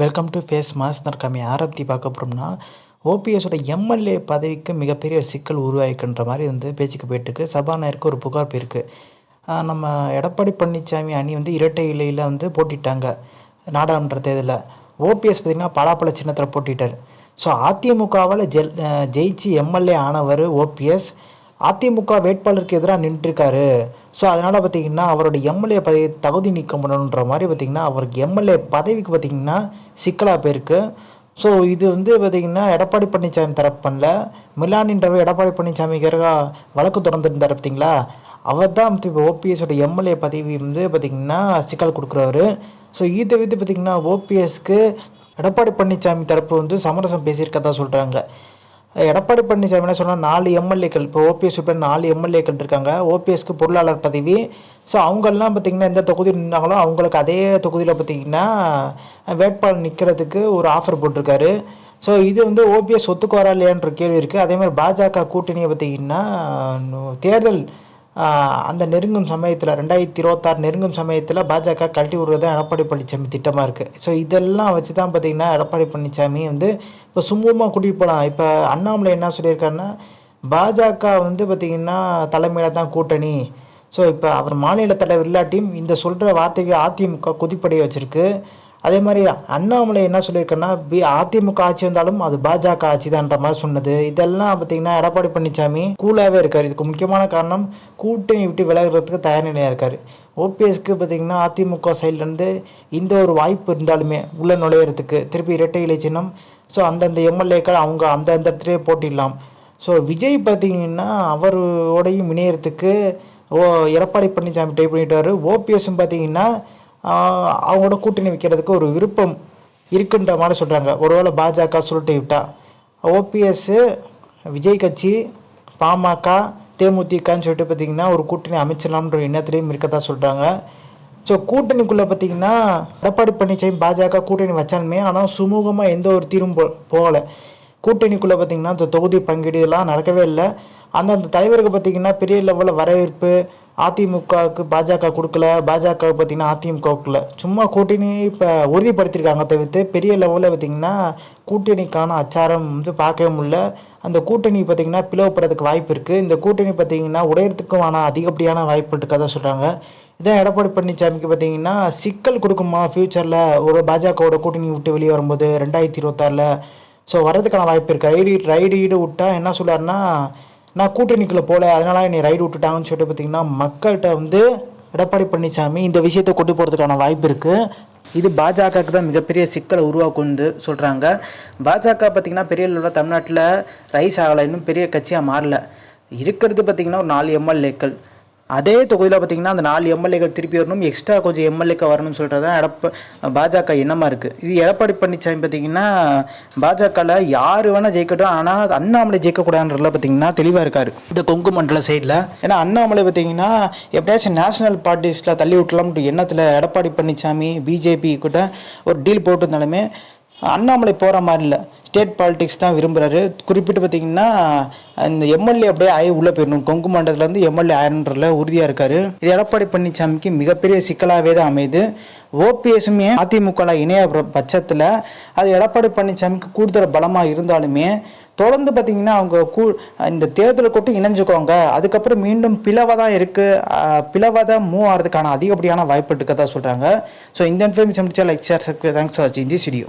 Welcome to face mass நம்ம ஆரப்தி பார்க்க போகிறோம்னா ஓபிஎஸோட எம்எல்ஏ பதவிக்கு மிகப்பெரிய சிக்கல் உருவாயிருக்குன்ற மாதிரி வந்து பேச்சுக்கு போயிட்டுருக்கு. சபாநாயகருக்கு ஒரு புகார் போயிருக்கு. நம்ம எடப்பாடி பழனிசாமி அணி வந்து இரட்டை இலையில் வந்து போட்டிட்டாங்க. நாடாளுமன்ற தேர்தலில். ஓபிஎஸ் பார்த்திங்கன்னா பலாப்பழ சின்னத்தில் போட்டிட்டார். ஸோ அதிமுகவால் ஜெல் ஜெயிச்சு எம்எல்ஏ ஆனவர் ஓபிஎஸ் அதிமுக வேட்பாளருக்கு எதிராக நின்றுருக்காரு. ஸோ அதனால் பார்த்தீங்கன்னா அவரோட எம்எல்ஏ பதவி தகுதி நீக்கம் பண்ணணுன்ற மாதிரி பார்த்திங்கன்னா அவருக்கு எம்எல்ஏ பதவிக்கு பார்த்தீங்கன்னா சிக்கலாக போயிருக்கு. ஸோ இது வந்து பார்த்திங்கன்னா எடப்பாடி பழனிசாமி தரப்பு மிலானின்றவர் எடப்பாடி பழனிசாமிக்காரா வழக்கு தொடர்ந்துருந்தார் பார்த்தீங்களா அவர் தான் இப்போ ஓபிஎஸோட எம்எல்ஏ பதவி வந்து பார்த்திங்கன்னா சிக்கல் கொடுக்குறவர் ஸோ இதை வந்து பார்த்திங்கன்னா ஓபிஎஸ்க்கு எடப்பாடி பழனிசாமி தரப்பு வந்து சமரசம் பேசியிருக்கதா சொல்கிறாங்க எடப்பாடி பழனிசாமி என்ன சொன்னால் நாலு எம்எல்ஏக்கள். இப்போ ஓபிஎஸ் இப்போ நாலு எம்எல்ஏக்கள் இருக்காங்க. ஓபிஎஸ்க்கு பொருளாளர் பதவி. ஸோ அவங்கெல்லாம் பார்த்திங்கன்னா எந்த தொகுதி நின்றாங்களோ அவங்களுக்கு அதே தொகுதியில் பார்த்திங்கன்னா வேட்பாளர் நிற்கிறதுக்கு ஒரு ஆஃபர் போட்டிருக்காரு. ஸோ இது வந்து ஓபிஎஸ் ஒத்துக்குவாரா இல்லையான்ற கேள்வி இருக்குது அதே மாதிரி பாஜக கூட்டணியை பார்த்திங்கன்னா தேர்தல் அந்த நெருங்கும் சமயத்தில் ரெண்டாயிரத்தி இருபத்தாறு நெருங்கும் சமயத்தில் பாஜக கழட்டி விடுறது தான் எடப்பாடி பழனிசாமி திட்டமாக இருக்குது ஸோ இதெல்லாம் வச்சு தான் பார்த்திங்கன்னா எடப்பாடி பழனிசாமி வந்து இப்போ சுமூகமாக கூட்டிகிட்டு போகலாம் இப்போ அண்ணாமலை என்ன சொல்லியிருக்காருன்னா பாஜக வந்து பார்த்திங்கன்னா தலைமையில் தான் கூட்டணி. ஸோ இப்போ அவர் மாநில தலைவர் இல்லாட்டியும் இந்த சொல்கிற வார்த்தைகள் அதிமுக குதிப்படைய வச்சுருக்கு. அதே மாதிரி அண்ணாமலை என்ன சொல்லியிருக்கேன்னா பி அதிமுக ஆட்சி வந்தாலும் அது பாஜக ஆட்சி தான்ற மாதிரி சொன்னது. இதெல்லாம் பார்த்தீங்கன்னா எடப்பாடி பழனிசாமி கூலாகவே இருக்கார். இதுக்கு முக்கியமான காரணம் கூட்டணி விட்டு விலகிறதுக்கு தயார் நிலையாக இருக்கார். ஓபிஎஸ்க்கு பார்த்தீங்கன்னா அதிமுக சைட்லேருந்து இந்த ஒரு வாய்ப்பு இருந்தாலுமே உள்ளே நுழையிறதுக்கு திருப்பி இரட்டை இலை சின்னம். ஸோ அந்தந்த எம்எல்ஏக்கள் அவங்க அந்த இடத்துலேயே போட்டிடலாம். ஸோ விஜய் பார்த்தீங்கன்னா அவரோடையும் இணையறதுக்கு ஓ எடப்பாடி பழனிசாமி ட்ரை பண்ணிட்டாரு ஓபிஎஸும் பார்த்தீங்கன்னா அவங்களோட கூட்டணி வைக்கிறதுக்கு ஒரு விருப்பம் இருக்குன்ற மாதிரி சொல்கிறாங்க ஒருவேளை பாஜக சுருட்டி விட்டா. ஓபிஎஸ்ஸு விஜய் கட்சி பாமக தேமுதிகன்னு சொல்லிட்டு பார்த்தீங்கன்னா ஒரு கூட்டணி அமைச்சிடலாம்ன்ற எண்ணத்துலேயும் இருக்கதா சொல்கிறாங்க ஸோ கூட்டணிக்குள்ளே பார்த்தீங்கன்னா எடப்பாடி பழனிசாமி பாஜக கூட்டணி வச்சாலுமே ஆனால் சுமூகமாக எந்த ஒரு தீர்வும் போ போகலை. கூட்டணிக்குள்ளே பார்த்தீங்கன்னா இந்த தொகுதி பங்கீடு இதெல்லாம் நடக்கவே இல்லை. அந்தந்த தலைவருக்கு பார்த்தீங்கன்னா பெரிய லெவலில் வரவேற்பு அதிமுகவுக்கு பாஜக கொடுக்கல பாஜக பார்த்திங்கன்னா அதிமுக கொடுக்கல. சும்மா கூட்டணி இப்போ உறுதிப்படுத்தியிருக்காங்க தவிர்த்து பெரிய லெவலில் பார்த்தீங்கன்னா கூட்டணிக்கான அச்சாரம் வந்து பார்க்கவே முடியல. அந்த கூட்டணி பார்த்தீங்கன்னா பிளவுப்படுறதுக்கு வாய்ப்பு இருக்குது இந்த கூட்டணி பார்த்தீங்கன்னா உடையறதுக்குமான அதிகப்படியான வாய்ப்பு இருக்கதா சொல்கிறாங்க இதான் எடப்பாடி பழனிசாமிக்கு பார்த்தீங்கன்னா சிக்கல் கொடுக்குமா ஃப்யூச்சரில் ஒரு பாஜகவோட கூட்டணி விட்டு வெளியே வரும்போது ரெண்டாயிரத்தி இருபத்தாறில்? ஸோ வர்றதுக்கான வாய்ப்பு இருக்குது ரைடு ரைடு ஈடு விட்டா என்ன சொல்றாருன்னா நான் கூட்டணிக்குள்ளே போகல அதனால் என்னை ரைடு விட்டுட்டாங்கன்னு சொல்லிட்டு பார்த்தீங்கன்னா மக்கள்கிட்ட வந்து எடப்பாடி பழனிசாமி இந்த விஷயத்தை கொண்டு போகிறதுக்கான வாய்ப்பு இருக்குது இது பாஜகவுக்கு தான் மிகப்பெரிய சிக்கலை உருவாக்குன்னு சொல்கிறாங்க பாஜக பார்த்திங்கன்னா பெரிய அளவில் தமிழ்நாட்டில் ரைஸ் ஆகலை. இன்னும் பெரிய கட்சியாக மாறல. இருக்கிறது பார்த்திங்கன்னா ஒரு நாலு எம்எல்ஏக்கள் அதே தொகுதியில் பார்த்தீங்கன்னா அந்த நாலு எம்எல்ஏக்கள் திருப்பி வரணும் எக்ஸ்ட்ரா கொஞ்சம் எம்எல்ஏக்கு வரணும்னு சொல்கிறது தான் எடப்ப பாஜக எண்ணமாக இருக்குது இது எடப்பாடி பழனிசாமி பார்த்தீங்கன்னா பாஜகவில் யார் வேணால் ஜெயிக்கட்டும் ஆனால் அண்ணாமலை ஜெயிக்கக்கூடாதுன்றதுல பார்த்தீங்கன்னா தெளிவாக இருக்கார். இந்த கொங்கு மண்டல சைடில் ஏன்னா அண்ணாமலை பார்த்தீங்கன்னா எப்படியாச்சும் நேஷனல் பார்ட்டிஸில் தள்ளி விட்டலாம்ன்ற எண்ணத்தில் எடப்பாடி பழனிசாமி பிஜேபி கிட்ட ஒரு டீல் போட்டிருந்தாலுமே அண்ணாமலை போகிற மாதிரி இல்லை. ஸ்டேட் பாலிடிக்ஸ் தான் விரும்புகிறாரு குறிப்பிட்டு பார்த்தீங்கன்னா இந்த எம்எல்ஏ அப்படியே ஆய் உள்ளே போயிடணும். கொங்கு மண்டலத்துலேருந்து எம்எல்ஏ ஆயிரன்றதுல உறுதியாக இருக்கார். இது எடப்பாடி பழனிசாமிக்கு மிகப்பெரிய சிக்கலாகவே தான் அமையுது. ஓபிஎஸுமே அதிமுகவில் இணைய பட்சத்தில் அது எடப்பாடி பழனிசாமிக்கு கூடுதல் பலமாக இருந்தாலுமே தொடர்ந்து பார்த்தீங்கன்னா அவங்க கூ இந்த தேர்தலை கொட்டு இணைஞ்சுக்கோங்க. அதுக்கப்புறம் மீண்டும் பிளவாக தான் இருக்குது பிளவாக தான் மூவ் ஆகிறதுக்கான அதிகப்படியான வாய்ப்பு இருக்கதா சொல்கிறாங்க ஸோ இந்த இன்ஃபர்மேஷன் முடிச்சா லைக் சார் தேங்க்ஸ் ஃபார் வாட்சிங் திஸ் வீடியோ